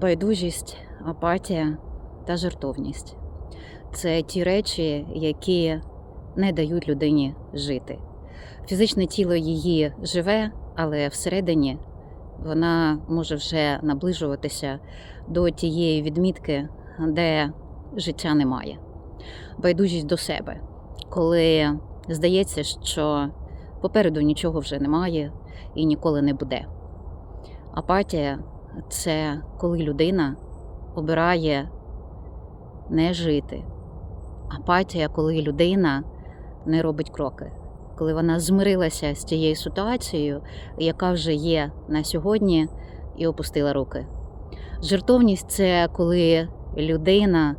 Байдужість, апатія та жертовність це ті речі, які не дають людині жити. Фізичне тіло її живе, але всередині вона може вже наближуватися до тієї відмітки, де життя немає. Байдужість до себе, коли здається, що попереду нічого вже немає і ніколи не буде. Апатія це коли людина обирає не жити. Апатія, коли людина не робить кроки, коли вона змирилася з тією ситуацією, яка вже є на сьогодні, і опустила руки. Жертовність це коли людина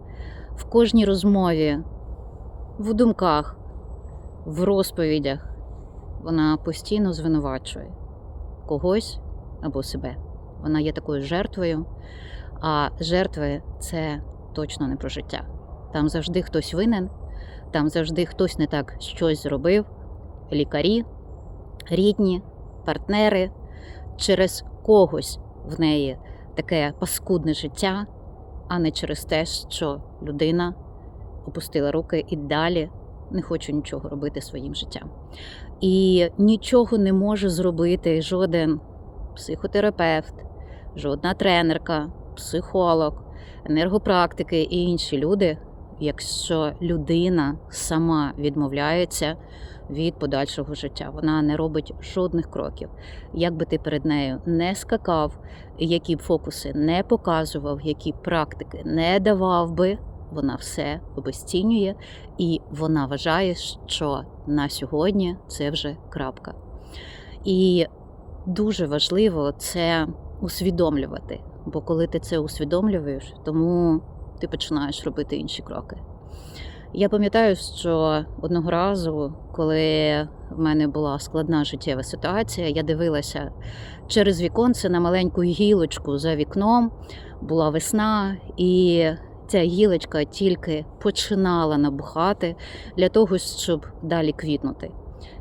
в кожній розмові, в думках, в розповідях, вона постійно звинувачує когось або себе. Вона є такою жертвою, а жертви це точно не про життя. Там завжди хтось винен, там завжди хтось не так щось зробив. Лікарі, рідні, партнери, через когось в неї таке паскудне життя, а не через те, що людина опустила руки і далі не хоче нічого робити своїм життям. І нічого не може зробити жоден психотерапевт, жодна тренерка, психолог, енергопрактики і інші люди, якщо людина сама відмовляється від подальшого життя. Вона не робить жодних кроків. Як би ти перед нею не скакав, які б фокуси не показував, які практики не давав би, вона все обесцінює, і вона вважає, що на сьогодні це вже крапка. І дуже важливо це усвідомлювати. Бо коли ти це усвідомлюєш, тому ти починаєш робити інші кроки. Я пам'ятаю, що одного разу, коли в мене була складна життєва ситуація, я дивилася через віконце на маленьку гілочку за вікном, була весна, і ця гілочка тільки починала набухати для того, щоб далі квітнути.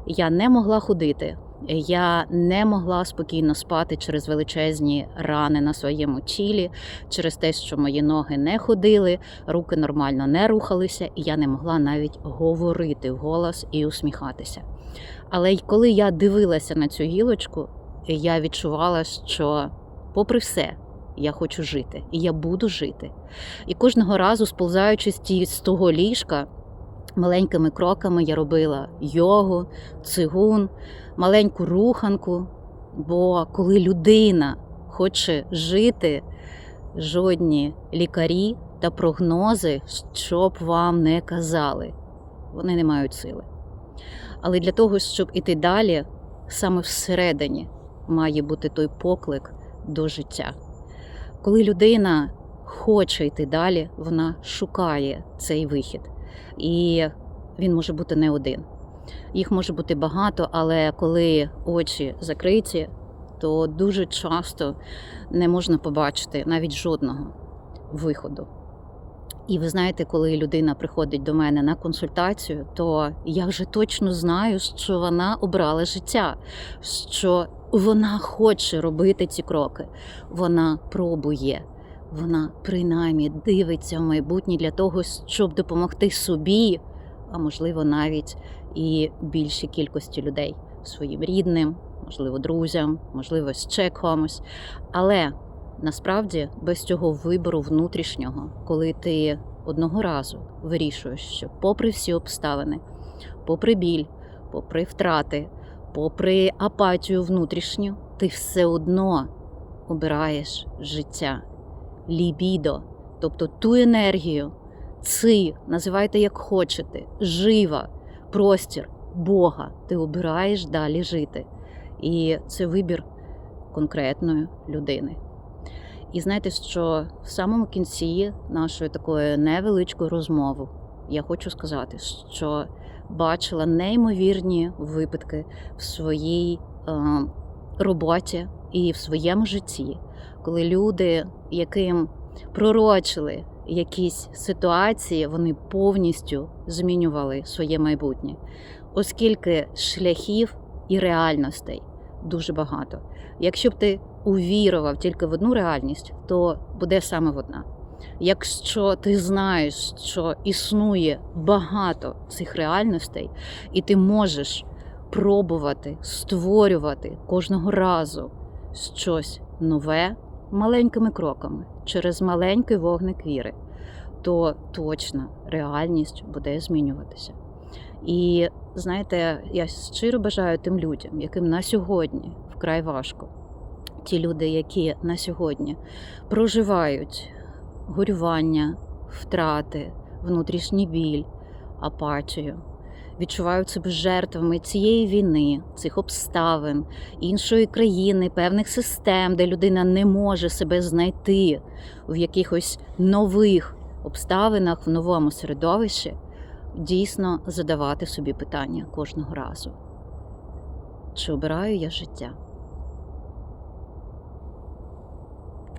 Я не могла ходити. Я не могла спокійно спати через величезні рани на своєму тілі, через те, що мої ноги не ходили, руки нормально не рухалися, і я не могла навіть говорити вголос і усміхатися. Але коли я дивилася на цю гілочку, я відчувала, що, попри все, я хочу жити, і я буду жити. І кожного разу, ті- з того ліжка, маленькими кроками я робила йогу, цигун, маленьку руханку. Бо коли людина хоче жити, жодні лікарі та прогнози, що б вам не казали, вони не мають сили. Але для того, щоб іти далі, саме всередині має бути той поклик до життя. Коли людина хоче йти далі, вона шукає цей вихід. І він може бути не один. Їх може бути багато, але коли очі закриті, то дуже часто не можна побачити навіть жодного виходу. І ви знаєте, коли людина приходить до мене на консультацію, то я вже точно знаю, що вона обрала життя, що вона хоче робити ці кроки, вона пробує, вона принаймні дивиться в майбутнє для того, щоб допомогти собі, а можливо навіть і більшій кількості людей своїм рідним, можливо, друзям, можливо, ще комусь. Але насправді без цього вибору внутрішнього, коли ти одного разу вирішуєш, що, попри всі обставини, попри біль, попри втрати, попри апатію внутрішню, ти все одно обираєш життя, лібідо, тобто ту енергію, ци, називайте як хочете, жива, простір Бога, ти обираєш далі жити. І це вибір конкретної людини. І знаєте, що в самому кінці нашої такої невеличкої розмови я хочу сказати, що бачила неймовірні випадки в своїй е, роботі і в своєму житті, коли люди, яким пророчили якісь ситуації, вони повністю змінювали своє майбутнє, оскільки шляхів і реальностей дуже багато. Якщо б ти увірував тільки в одну реальність, то буде саме в одна. Якщо ти знаєш, що існує багато цих реальностей, і ти можеш пробувати створювати кожного разу щось нове маленькими кроками через маленький вогник віри, то точно реальність буде змінюватися. І знаєте, я щиро бажаю тим людям, яким на сьогодні вкрай важко. Ті люди, які на сьогодні проживають горювання, втрати, внутрішній біль, апатію, відчувають себе жертвами цієї війни, цих обставин, іншої країни, певних систем, де людина не може себе знайти в якихось нових обставинах, в новому середовищі, дійсно задавати собі питання кожного разу. Чи обираю я життя?